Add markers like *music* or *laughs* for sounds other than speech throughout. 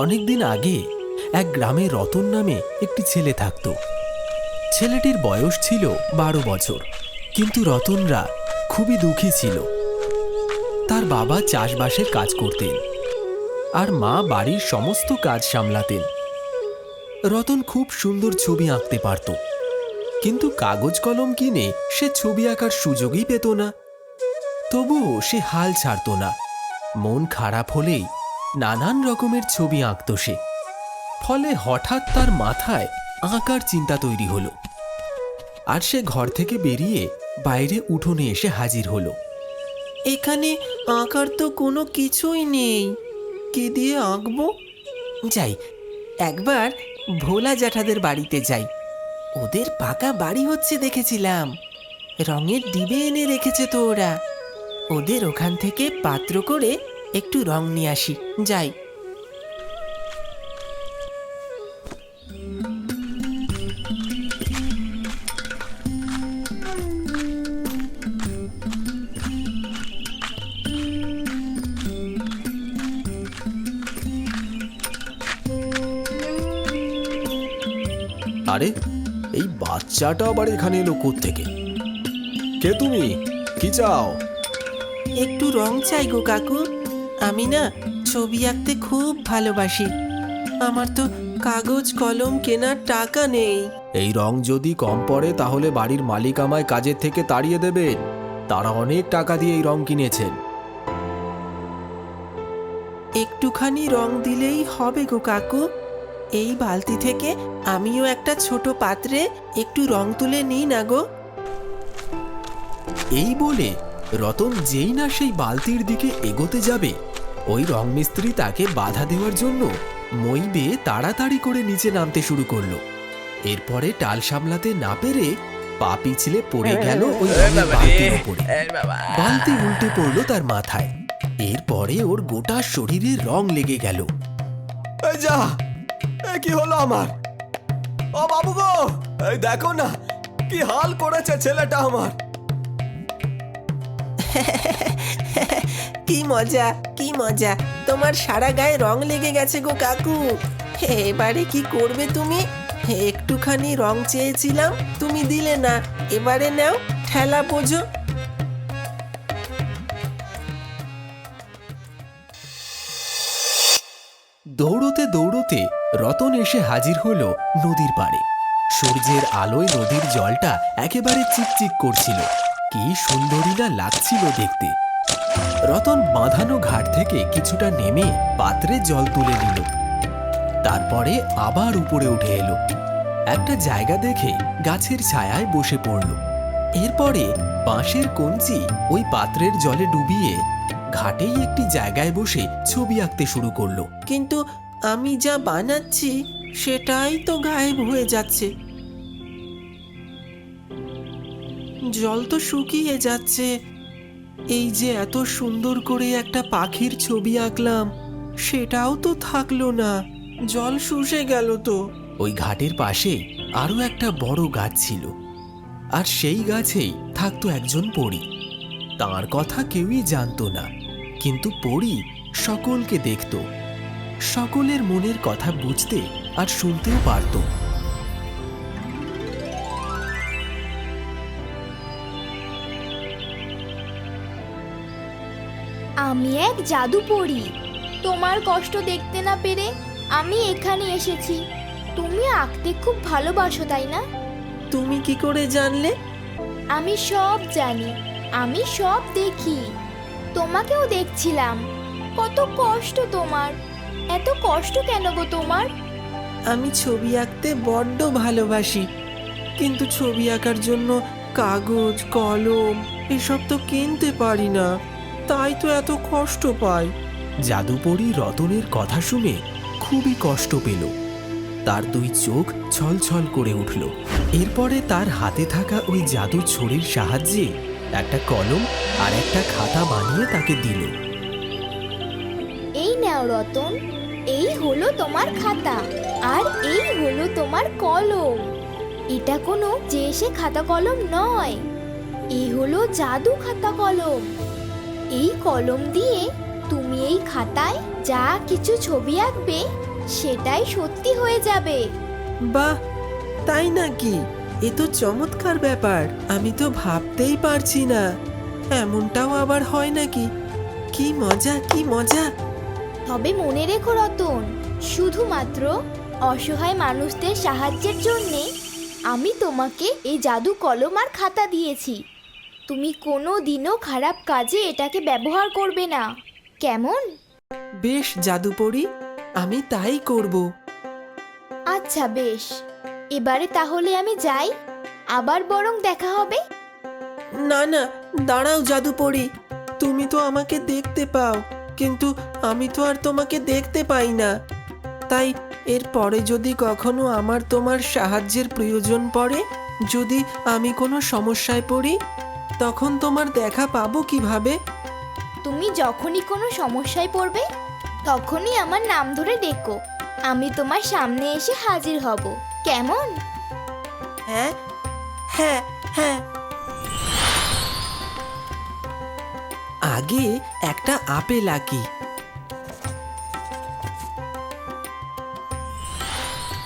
অনেকদিন আগে এক গ্রামে রতন নামে একটি ছেলে থাকত। ছেলেটির বয়স ছিল বারো বছর, কিন্তু রতনরা খুবই দুঃখী ছিল। তার বাবা চাষবাসের কাজ করতেন আর মা বাড়ির সমস্ত কাজ সামলাতেন। রতন খুব সুন্দর ছবি আঁকতে পারত, কিন্তু কাগজ কলম কিনে সে ছবি আঁকার সুযোগই পেত না। তবুও সে হাল ছাড়ত না, মন খারাপ হলেই নানান রকমের ছবি আঁকত সে। ফলে হঠাৎ তার মাথায় আঁকার চিন্তা তৈরি হলো। আর সে ঘর থেকে বেরিয়ে বাইরে উঠোনে এসে হাজির হলো। এখানে আঁকার তো কোনো কিছুই নেই। কি দিয়ে আঁকবো? যাই, একবার ভোলা জ্যাঠাদের বাড়িতে যাই। ওদের পাকা বাড়ি হচ্ছে দেখেছিলাম। রঙের ডিবে এনে রেখেছে তো ওরা। ওদের ওখান থেকে পাত্র করে একটু রং নিয়ে আসি যাই। আরে এই বাচ্চাটা আবার এখানে এলো থেকে কে তুমি? কি চাও? একটু রং চাই গো কাকু। আমি না ছবি আঁকতে খুব ভালোবাসি। আমার তো কাগজ কলম কেনার টাকা নেই। এই রং যদি কম পড়ে তাহলে বাড়ির মালিক আমায় কাজের থেকে তাড়িয়ে দেবে তারা অনেক টাকা দিয়ে এই রং কিনেছেন। একটুখানি রং দিলেই হবে গো কাকু। এই বালতি থেকে আমিও একটা ছোট পাত্রে একটু রং তুলে নিই না গো। এই বলে রতন যেই না সেই বালতির দিকে এগোতে যাবে। ওই রং মিস্ত্রি তাকে বাধা দেওয়ার জন্য মই বেয়ে তাড়াতাড়ি করে নিচে নামতে শুরু করল। এরপরে টাল সামলাতে না পেরে পা পিছলে পড়ে গেল ওই রঙের বালতির উপরে। বালতি উল্টে পড়ল তার মাথায়। এরপরে ওর গোটা শরীরে রং লেগে গেল। যা কি হলো আমার? ও বাবু গো এই দেখো না কি হাল করেছে ছেলেটা আমার। *laughs* *laughs* কি মজা কি মজা। তোমার সারা গায়ে রং লেগে গেছে গো কাকু। এবারে কি করবে তুমি? একটুখানি রং চেয়েছিলাম, তুমি দিলে না। এবারে নাও, ঠেলা বোঝো। দৌড়তে দৌড়তে রতন এসে হাজির হলো নদীর পাড়ে। সূর্যের আলোয় নদীর জলটা একেবারে চিকচিক করছিল। কি সুন্দরী না লাগছিল দেখতে। রতন বাঁধানো ঘাট থেকে কিছুটা নেমে পাত্রে জল তুলে নিল। তারপরে আবার উপরে উঠে এলো। একটা জায়গা দেখে গাছের ছায়ায় বসে পড়ল। এরপরে বাঁশের কঞ্চি ওই পাত্রের জলে ডুবিয়ে ঘাটেই একটি জায়গায় বসে ছবি আঁকতে শুরু করল। কিন্তু আমি যা বানাচ্ছি, সেটাই তো গায়েব হয়ে যাচ্ছে। জল তো শুকিয়ে যাচ্ছে। এই যে এত সুন্দর করে একটা পাখির ছবি আঁকলাম, সেটাও তো থাকল না। জল শুষে গেল তো। ওই ঘাটের পাশে আরও একটা বড় গাছ ছিল। আর সেই গাছেই থাকতো একজন পরী। তার কথা কেউই জানতো না, কিন্তু পরী সকলকে দেখত। সকলের মনের কথা বুঝতে আর শুনতেও পারত। আমি এক জাদু পড়ি তোমার কষ্ট দেখতে না পেরে আমি এখানে এসেছি। তুমি আঁকতে খুব ভালোবাসো তাই না? তুমি কি করে জানলে? আমি সব জানি আমি সব দেখি। তোমাকেও দেখছিলাম। কত কষ্ট তোমার। এত কষ্ট কেন গো তোমার? আমি ছবি আঁকতে বড্ড ভালোবাসি। কিন্তু ছবি আঁকার জন্য কাগজ কলম এসব তো কিনতে পারি না। তাই তো এত কষ্ট পায়। জাদুপরি রতনের কথা শুনে খুবই কষ্ট পেল। তার দুই চোখ ছলছল করে উঠল। এরপরে তার হাতে থাকা ওই জাদু ছড়ির সাহায্যে একটা কলম আর একটা খাতা বানিয়ে তাকে দিল। এই নাও রতন এই হলো তোমার খাতা আর এই হলো তোমার কলম। এটা কোনো যে এসে খাতা কলম নয় এই হলো জাদু খাতা কলম। এই কলম দিয়ে তুমি এই খাতায় যা কিছু ছবি আঁকবে সেটাই সত্যি হয়ে যাবে। বাহ তাই নাকি? এ তো চমৎকার ব্যাপার। আমি তো ভাবতেই পারছি না। এমনটাও আবার হয় নাকি? কি মজা কি মজা। তবে মনে রেখো রতন শুধুমাত্র অসহায় মানুষদের সাহায্যের জন্যে আমি তোমাকে এই জাদু কলম আর খাতা দিয়েছি। তুমি কোনো দিনও খারাপ কাজে এটাকে ব্যবহার করবে না। কেমন? বেশ জাদুপরি আমি তাই করব। আচ্ছা বেশ। এবারে তাহলে আমি যাই আবার বরং দেখা হবে। না না দাঁড়াও জাদুপরি। তুমি তো আমাকে দেখতে পাও কিন্তু আমি তো আর তোমাকে দেখতে পাই না। তাই এরপরে যদি কখনো আমার তোমার সাহায্যের প্রয়োজন পড়ে যদি আমি কোনো সমস্যায় পড়ি তখন তোমার দেখা পাবো কীভাবে? তুমি যখনই কোনো সমস্যায় পড়বে তখনই আমার নাম ধরে ডেকো। আমি তোমার সামনে এসে হাজির হব। কেমন? হ্যাঁ হ্যাঁ হ্যাঁ। আগে একটা আপেল আঁকি।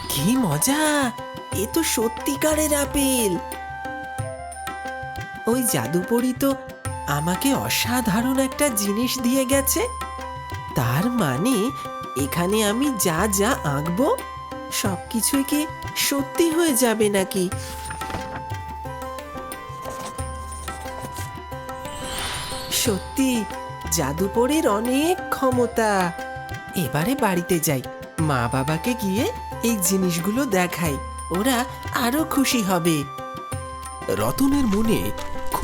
কি মজা! এ তো সত্যিকারের আপেল। ওই জাদুপরি তো আমাকে অসাধারণ একটা জিনিস দিয়ে গেছে। তার মানে এখানে আমি যা যা আঁকবো সব কিছুই কি সত্যি হয়ে যাবে নাকি? সত্যি, জাদুপরের অনেক ক্ষমতা। এবারে বাড়িতে যাই, মা বাবাকে গিয়ে এই জিনিসগুলো দেখাই, ওরা আরও খুশি হবে। রতনের মনে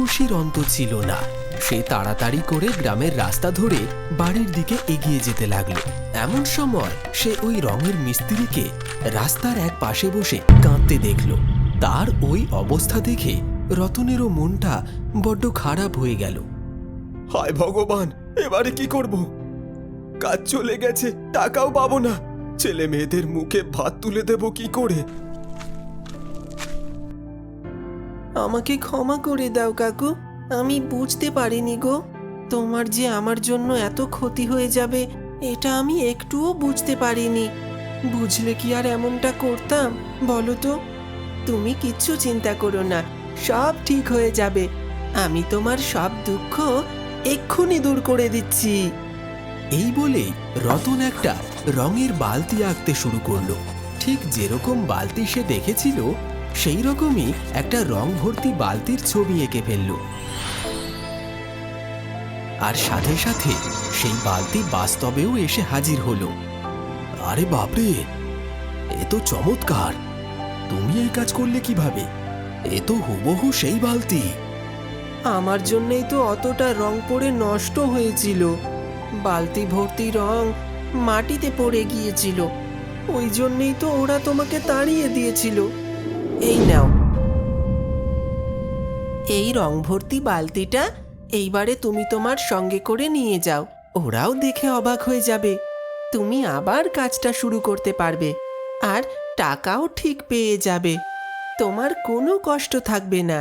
খুশির অন্ত ছিল না। সে তাড়াতাড়ি করে গ্রামের রাস্তা ধরে বাড়ির দিকে এগিয়ে যেতে লাগল। এমন সময় সে ওই রঙের মিস্ত্রিকে রাস্তার এক পাশে বসে কাঁদতে দেখল। তার ওই অবস্থা দেখে রতনেরও মনটা বড্ড খারাপ হয়ে গেল। হায় ভগবান, এবারে কি করব? কাজ চলে গেছে, টাকাও পাবো না। ছেলে মেয়েদের মুখে ভাত তুলে দেব কি করে? আমাকে ক্ষমা করে দাও, কাকু। আমি বুঝতে পারিনি গো। তোমার যে আমার জন্য এত ক্ষতি হয়ে যাবে, এটা আমি একটুও বুঝতে পারিনি। বুঝলে কি আর এমনটা করতাম, বলো তো? তুমি কিচ্ছু চিন্তা করো না, সব ঠিক হয়ে যাবে। আমি তোমার সব দুঃখ এক্ষুনি দূর করে দিচ্ছি। এই বলে রতন একটা রঙের বালতি আঁকতে শুরু করল। ঠিক যেরকম বালতি সে দেখেছিল সেই রকমই একটা রং ভর্তি বালতির ছবি এঁকে ফেলল। আর সাথে সাথে সেই বালতি বাস্তবেও এসে হাজির হলো। আরে বাপরে! এ তো চমৎকার! তুমি এই কাজ করলে কীভাবে? এ তো হুবহু সেই বালতি। আমার জন্যই তো অতটা রং পড়ে নষ্ট হয়েছিল। বালতি ভর্তি রং মাটিতে পড়ে গিয়েছিল। ওই জন্যই তো ওরা তোমাকে তাড়িয়ে দিয়েছিল। এই নাও। এই রং ভর্তি বালতিটা এইবারে তুমি তোমার সঙ্গে করে নিয়ে যাও, ওরাও দেখে অবাক হয়ে যাবে। তুমি আবার কাজটা শুরু করতে পারবে, আর টাকাও ঠিক পেয়ে যাবে। তোমার কোনো কষ্ট থাকবে না।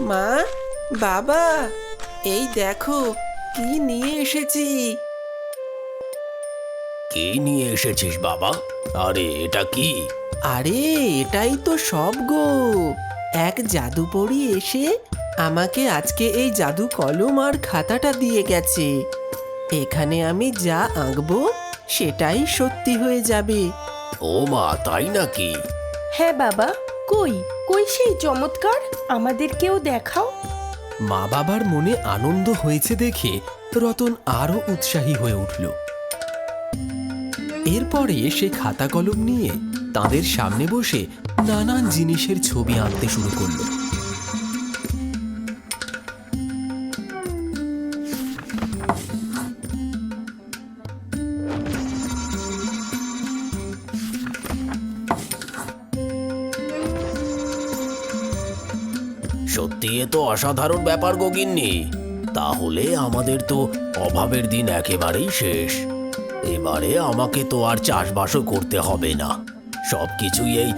মা, বাবা, এই দেখো, কি নিয়ে এসেছি। কি নিয়ে এসেছিস বাবা? আরে এটা কি? আরে এটাই তো সব গো। এক জাদুপরি এসে আমাকে আজকে এই জাদু কলম আর খাতাটা দিয়ে গেছে। এখানে আমি যা আঁকবো সেটাই সত্যি হয়ে যাবে। ও মা তাই নাকি? হ্যাঁ বাবা কই? কই সেই চমৎকার? আমাদেরকেও দেখাও। মা বাবার মনে আনন্দ হয়েছে দেখে রতন আরও উৎসাহী হয়ে উঠল। এরপরে সে খাতা কলম নিয়ে তাদের সামনে বসে নানান জিনিসের ছবি আঁকতে শুরু করল। সত্যি, এ তো অসাধারণ ব্যাপার গোগিন্নি তাহলে আমাদের তো অভাবের দিন একেবারেই শেষ। এবারে আমাকে তো আর চাষবাসও করতে হবে না। সব কিছুই এই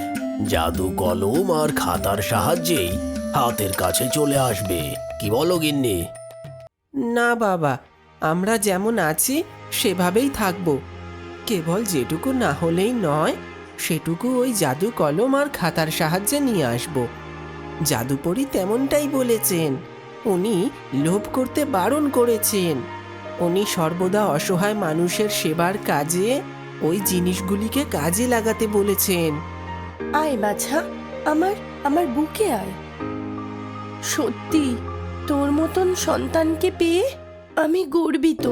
জাদু কলম আর খাতার সাহায্যেই হাতের কাছে চলে আসবে। কি বলো গিন্নি? না বাবা, আমরা যেমন আছি, সেভাবেই থাকব। কেবল যেটুকু না হলেই নয়, সেটুকু ওই জাদু কলম আর খাতার সাহায্যে নিয়ে আসব। জাদুপরি তেমনটাই বলেছেন। উনি লোভ করতে বারণ করেছেন। উনি সর্বদা অসহায় মানুষের সেবার কাজে ওই জিনিসগুলিকে কাজে লাগাতে বলেছেন। আয় বাছা আমার আমার বুকে আয়। সত্যি তোর মতন সন্তানকে পেয়ে আমি গর্বিত।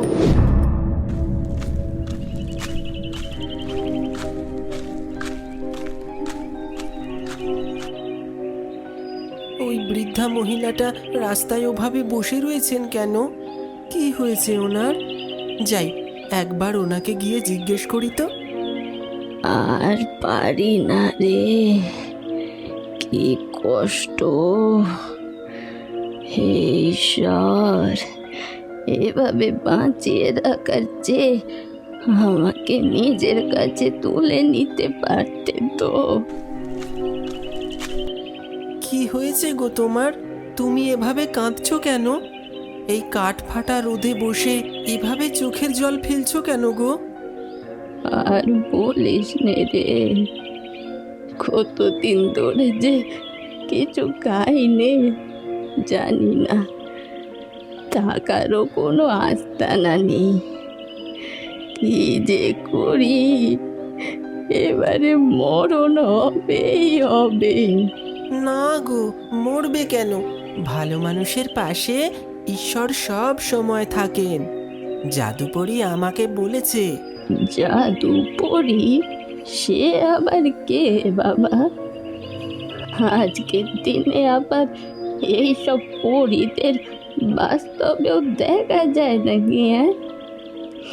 ওই বৃদ্ধা মহিলাটা রাস্তায় ওভাবে বসে রয়েছেন কেন? কি হয়েছে ওনার? যাই একবার ওনাকে গিয়ে জিজ্ঞেস করি তো। আর পারি না রে। কি কষ্ট। হে ঈশ্বর এভাবে বাঁচিয়ে রাখার চেয়ে আমাকে নিজের কাছে তুলে নিতে পারতে তো। কি হয়েছে গো তোমার? তুমি এভাবে কাঁদছো কেন? এই কাঠ ফাটা রোদে বসে এভাবে চোখের জল ফেলছো কেন গো? আর বলিস নে রে। কতদিন ধরে যে কিছু খাইনি জানি না। টাকারও কোনো আস্তানা নেই। কি যে করি? এবারে মরণ হবেই হবে। না গো মরবে কেন? ভালো মানুষের পাশে ঈশ্বর সব সময় থাকেন। জাদুপরি আমাকে বলেছে জাদু পড়ি সে আবার কে বাবা? আজকের দিনে আবার এইসব পরীদের বাস্তবেও দেখা যায় নাকি হ্যাঁ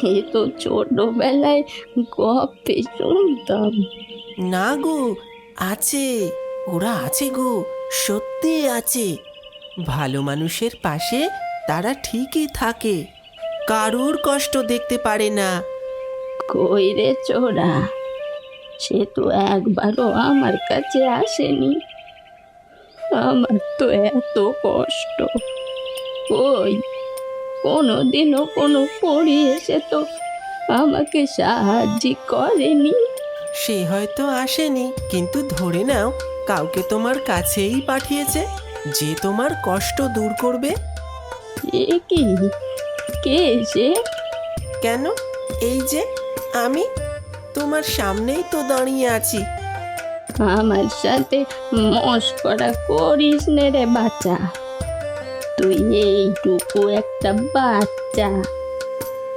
এ তো ছোটবেলায় গপ্পে শুনতাম। না গো আছে ওরা আছে গো সত্যি আছে। ভালো মানুষের পাশে তারা ঠিকই থাকে। কারুর কষ্ট দেখতে পারে না। কই রে চোরা? সে তো একবারও আমার কাছে আসেনি। আমার তো এত কষ্ট। কই? কোনোদিনও কোনো পড়ি এসে তো আমাকে সাহায্য করেনি। সে হয়তো আসেনি কিন্তু ধরে নাও কাউকে তোমার কাছেই পাঠিয়েছে। যে তোমার কষ্ট দূর করবে? এ কি? কে সে? কেন? এই যে আমি? তোমার সামনেই তো দাঁড়িয়ে আছি। আমার সাথে মস্করা করিস নে রে বাচ্চা। তুই এইটুকু একটা বাচ্চা।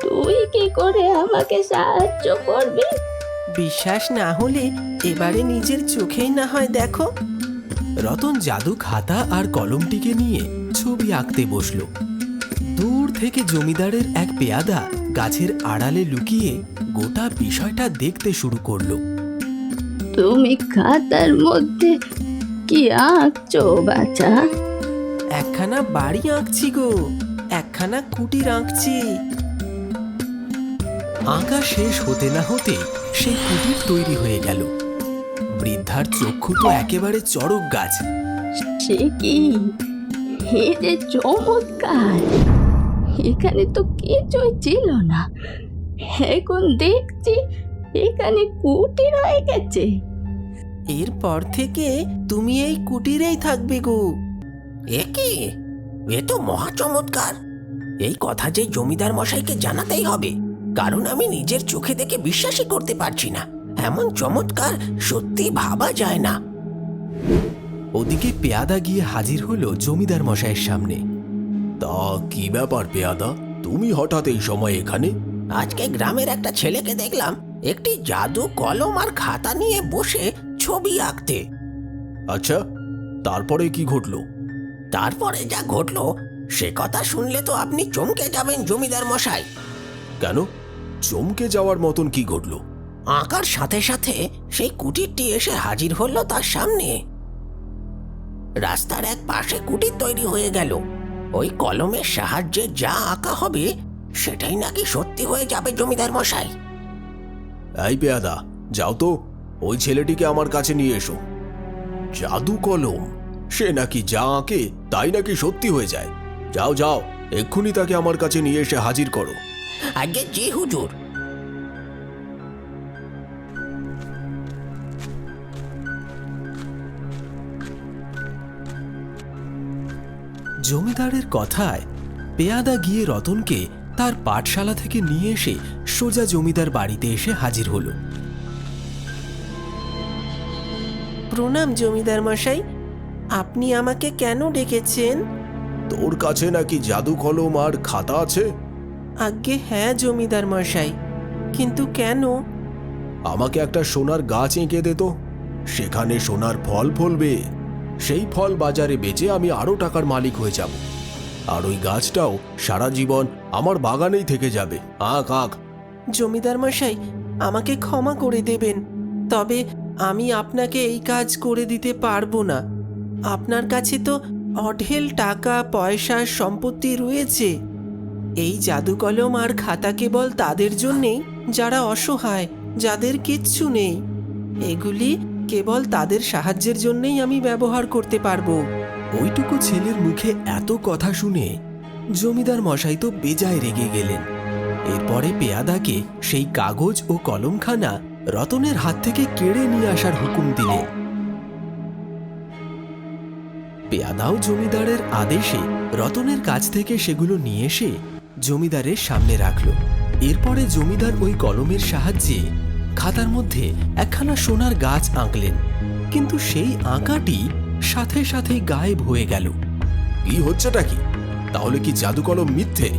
তুই কি করে আমাকে সাহায্য করবি? বিশ্বাস না হলে এবারে নিজের চোখেই না হয় দেখো। রতন জাদু খাতা আর কলমটিকে নিয়ে ছবি আঁকতে বসল। দূর থেকে জমিদারের এক পেয়াদা গাছের আড়ালে লুকিয়ে গোটা বিষয়টা দেখতে শুরু করল। তুমি খাতার মধ্যে কি আঁকছো বাচ্চা একখানা বাড়ি আঁকছি গো একখানা কুটির আঁকছি। আঁকা শেষ হতে না হতে সেই কুটির তৈরি হয়ে গেল। বৃদ্ধার চক্ষু তো একেবারে চড়ক গাছ। সে কি? এ যে চমৎকার! এখানে তো কিছুই ছিল না। এখন দেখছি এখানে কুটির হয়ে গেছে। এরপর থেকে তুমি এই কুটিরেই থাকবে গো। এ কি? এ তো মহা চমৎকার। এই কথা যে জমিদার মশাইকে জানাতেই হবে কারণ আমি নিজের চোখে দেখে বিশ্বাসই করতে পারছি না। এমন চমৎকার সত্যি ভাবা যায় না। ওদিকে পেয়াদা গিয়ে হাজির হলো জমিদার মশাইয়ের সামনে। তা কি ব্যাপার পেয়াদা? তুমি হঠাৎ এই সময় এখানে? আজকে গ্রামের একটা ছেলেকে দেখলাম একটি জাদু কলম আর খাতা নিয়ে বসে ছবি আঁকতে। আচ্ছা তারপরে কি ঘটলো? তারপরে যা ঘটলো সে কথা শুনলে তো আপনি চমকে যাবেন জমিদার মশাই। কেন? চমকে যাওয়ার মতন কি ঘটলো? আঁকার সাথে সাথে সেই কুটিরটি এসে হাজির হলো তার সামনে। রাস্তার এক পাশে কুটির তৈরি হয়ে গেল। ওই কলমের সাহায্যে যা আঁকা হবে সেটাই নাকি সত্যি হয়ে যাবে জমিদার মশাই। এই পেয়াদা যাও তো ওই ছেলেটিকে আমার কাছে নিয়ে এসো। জাদু কলম সে নাকি যা আঁকে তাই নাকি সত্যি হয়ে যায়। যাও যাও এক্ষুনি তাকে আমার কাছে নিয়ে এসে হাজির করো। আগে জি হুজুর জমিদারের কথায় পেয়াদা গিয়ে রতনকে তার পাঠশালা থেকে নিয়ে এসে সোজা জমিদার বাড়িতে এসে হাজির হল। প্রণাম জমিদার মশাই আপনি আমাকে কেন ডেকেছেন? তোর কাছে নাকি জাদু কলম আর খাতা আছে? আজ্ঞে হ্যাঁ জমিদার মশাই কিন্তু কেন? আমাকে একটা সোনার গাছ এঁকে দে তো সেখানে সোনার ফল ফলবে। সেই ফল বাজারে বেচে আমি আরও টাকার মালিক হয়ে যাব। আর ওই গাছটাও সারা জীবন আমার বাগানেই থেকে যাবে। আঁক আঁক। জমিদার মশাই, আমাকে ক্ষমা করে দেবেন, তবে আমি আপনাকে এই কাজ করে দিতে পারব না। আপনার কাছে তো অঢেল টাকা, পয়সা, সম্পত্তি রয়েছে। এই জাদু কলম আর খাতা কেবল তাদের জন্যেই, যারা অসহায়, যাদের কিচ্ছু নেই। এগুলি কেবল তাদের সাহায্যের জন্যই আমি ব্যবহার করতে পারব। ওইটুকু ছেলের মুখে এত কথা শুনে জমিদার মশাই তো বেজায় রেগে গেলেন। এরপরে পেয়াদাকে সেই কাগজ ও কলমখানা রতনের হাত থেকে কেড়ে নিয়ে আসার হুকুম দিলেন পেয়াদাও জমিদারের আদেশে রতনের কাছ থেকে সেগুলো নিয়ে এসে জমিদারের সামনে রাখল। এরপরে জমিদার ওই কলমের সাহায্যে খাতার মধ্যে একখানা সোনার গাছ আঁকলেন। কিন্তু সেই আঁকাটি সাথে সাথেই গায়েব হয়ে গেল। কি হচ্ছেটা কি? তাহলে কি জাদু কলম মিথ্যে?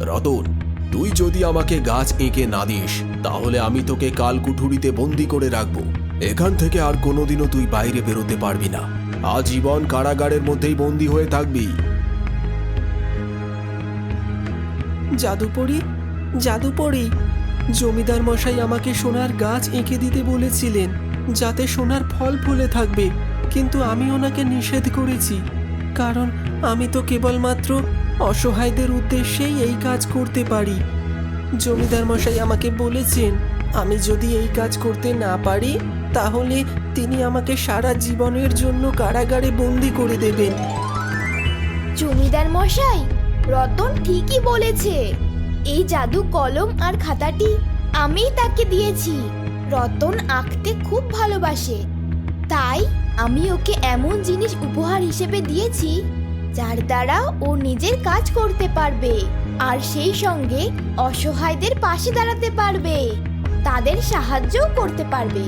রতন তুই যদি আমাকে গাছ এঁকে না দিস তাহলে আমি তোকে কাল কুঠুরিতে বন্দি করে রাখব। এখান থেকে আর কোনোদিনও তুই বাইরে বেরোতে পারবি না। আজীবন কারাগারের মধ্যেই বন্দি হয়ে থাকবি। জাদুপরি জাদুপড়ি জমিদার মশাই আমাকে সোনার গাছ এঁকে দিতে বলেছিলেন, যাতে সোনার ফল ফুলে থাকবে, কিন্তু আমি ওনাকে নিষেধ করেছি, কারণ আমি তো কেবলমাত্র অসহায়দের উদ্দেশ্যেই এই কাজ করতে পারি। জমিদার মশাই আমাকে বলেছেন, আমি যদি এই কাজ করতে না পারি, তাহলে তিনি আমাকে সারা জীবনের জন্য কারাগারে বন্দি করে দেবেন। জমিদার মশাই, রতন ঠিকই বলেছে। এই জাদু কলম আর খাতাটি আমিই তাকে দিয়েছি। রতন আঁকতে খুব ভালোবাসে। তাই আমি ওকে এমন জিনিস উপহার হিসেবে দিয়েছি, যার দ্বারা ও নিজের কাজ করতে পারবে আর সেই সঙ্গে অসহায়দের পাশে দাঁড়াতে পারবে। তাদের সাহায্যও করতে পারবে।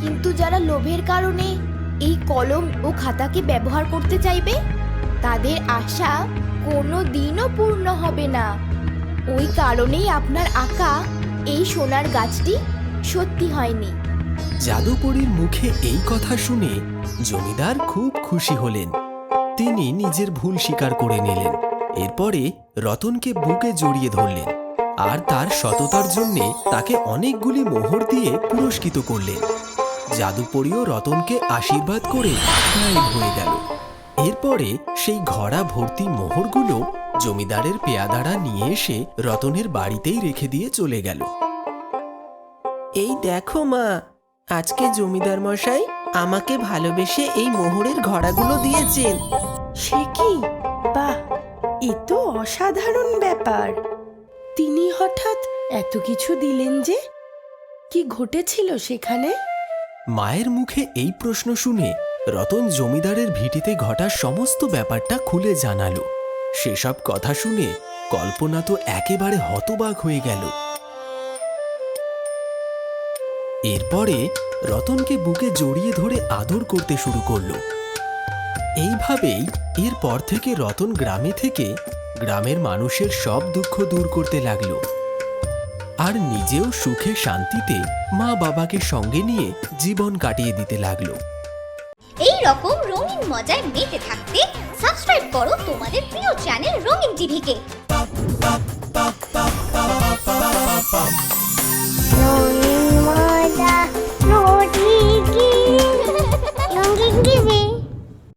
কিন্তু যারা লোভের কারণে এই কলম ও খাতাকে ব্যবহার করতে চাইবে, তাদের আশা কোনো দিনও পূর্ণ হবে না। ওই কারণেই আপনার আঁকা এই সোনার গাছটি সত্যি হয়নি। জাদুপরীর মুখে এই কথা শুনে জমিদার খুব খুশি হলেন। তিনি নিজের ভুল স্বীকার করে নিলেন। এরপরে রতনকে বুকে জড়িয়ে ধরলেন আর তার সততার জন্য তাকে অনেকগুলি মোহর দিয়ে পুরস্কৃত করলেন। জাদুপরীও রতনকে আশীর্বাদ করে হয়ে গেল। এরপরে সেই ঘড়া ভর্তি মোহরগুলো জমিদারের পেয়াদারা নিয়ে এসে রতনের বাড়িতেই রেখে দিয়ে চলে গেল। এই দেখো মা আজকে জমিদার মশাই আমাকে ভালোবেসে এই মোহরের ঘড়াগুলো দিয়েছেন। সে কি? বাহ এ তো অসাধারণ ব্যাপার। তিনি হঠাৎ এত কিছু দিলেন যে কি ঘটেছিল সেখানে? মায়ের মুখে এই প্রশ্ন শুনে রতন জমিদারের ভিটিতে ঘটা সমস্ত ব্যাপারটা খুলে জানালো। সেসব কথা শুনে কল্পনা তো একেবারে হতবাক হয়ে গেল। এরপরে রতনকে বুকে জড়িয়ে ধরে আদর করতে শুরু করল। এইভাবেই এরপর থেকে রতন গ্রামে থেকে গ্রামের মানুষের সব দুঃখ দূর করতে লাগল। আর নিজেও সুখে শান্তিতে মা বাবাকে সঙ্গে নিয়ে জীবন কাটিয়ে দিতে লাগল। এই রকম রঙিন মজায় মেতে থাকতে সাবস্ক্রাইব করো তোমাদের প্রিয় চ্যানেল রঙিন টিভিকে। রঙিন মজা রঙিন